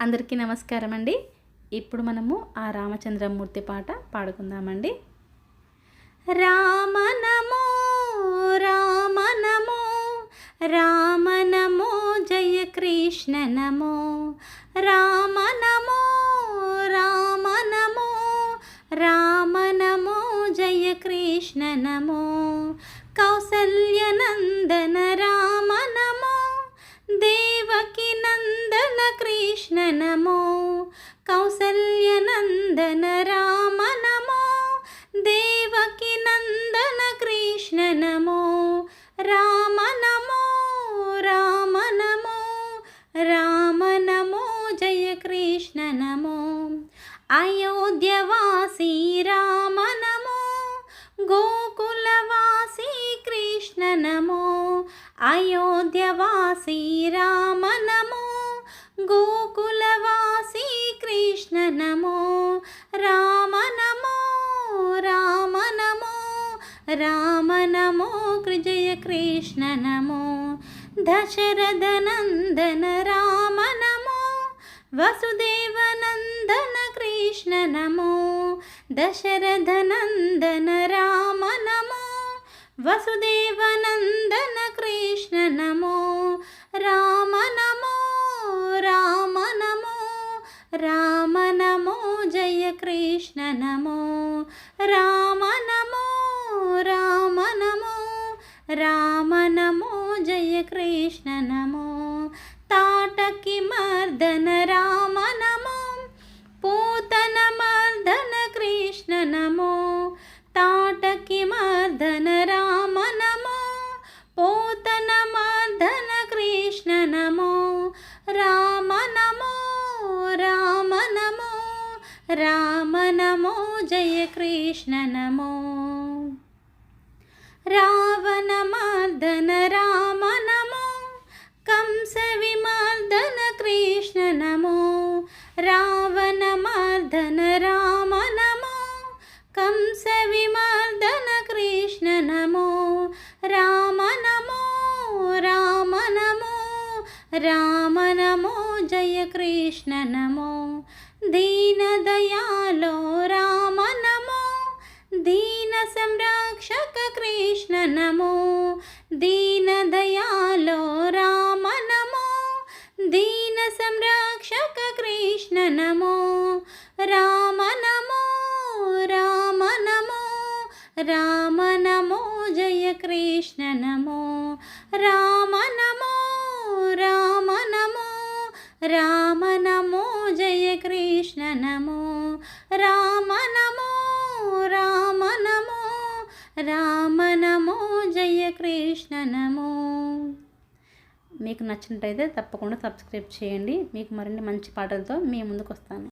అందరికీ నమస్కారం అండి ఇప్పుడు మనము ఆ రామచంద్రమూర్తి పాట పాడుకుందామండి. రామనమో రామనమో రామనమో జయ కృష్ణ నమో రామనమో రామనమో రామనమో జయ కృష్ణ నమో కౌసల్యనందన కృష్ణ నమో. కౌసల్యనందన రామ నమో. దేవకి నందన కృష్ణ నమో. రామ నమో రామ నమో. రామ నమో జయ కృష్ణ నమో. అయోధ్యవాసి రామ నమో. గోకులవాసి కృష్ణ నమో. అయోధ్యవాసి రామ నమో. గోకులవాసి కృష్ణ నమో రామ నమో రామ నమో రామ నమో కృజయ కృష్ణ నమో దశరథ నందన రామ నమో వసుదేవ నందన కృష్ణ నమో దశరథ నందన రామ నమో వసుదేవ నందన కృష్ణ నమో జయ కృష్ణ నమో రామ నమో రామ నమో రామ నమో జయ కృష్ణ నమో తాటకి మర్దన రామ నమో పూతన మర్దన కృష్ణ నమో తాటకి మర్దన రామ నమో జయ కృష్ణ నమో. రావణ మార్దన రామ నమో. కంస విమార్దన కృష్ణ నమో. రామ రామ నమో జయ కృష్ణ నమో. దీన దయాలో రామ నమో. దీన సంరక్షక కృష్ణ నమో. దీన దయాలో రామ నమో. దీన సంరక్షక కృష్ణ నమో. రామ నమో రామ నమో. రామ రామ నమో జయ కృష్ణ నమో రామ నమో రామ నమో రామ నమో జయ కృష్ణ నమో. మీకు నచ్చినట్టయితే తప్పకుండా సబ్స్క్రైబ్ చేయండి. మీకు మరిన్ని మంచి పాటలతో మీ ముందుకు వస్తాను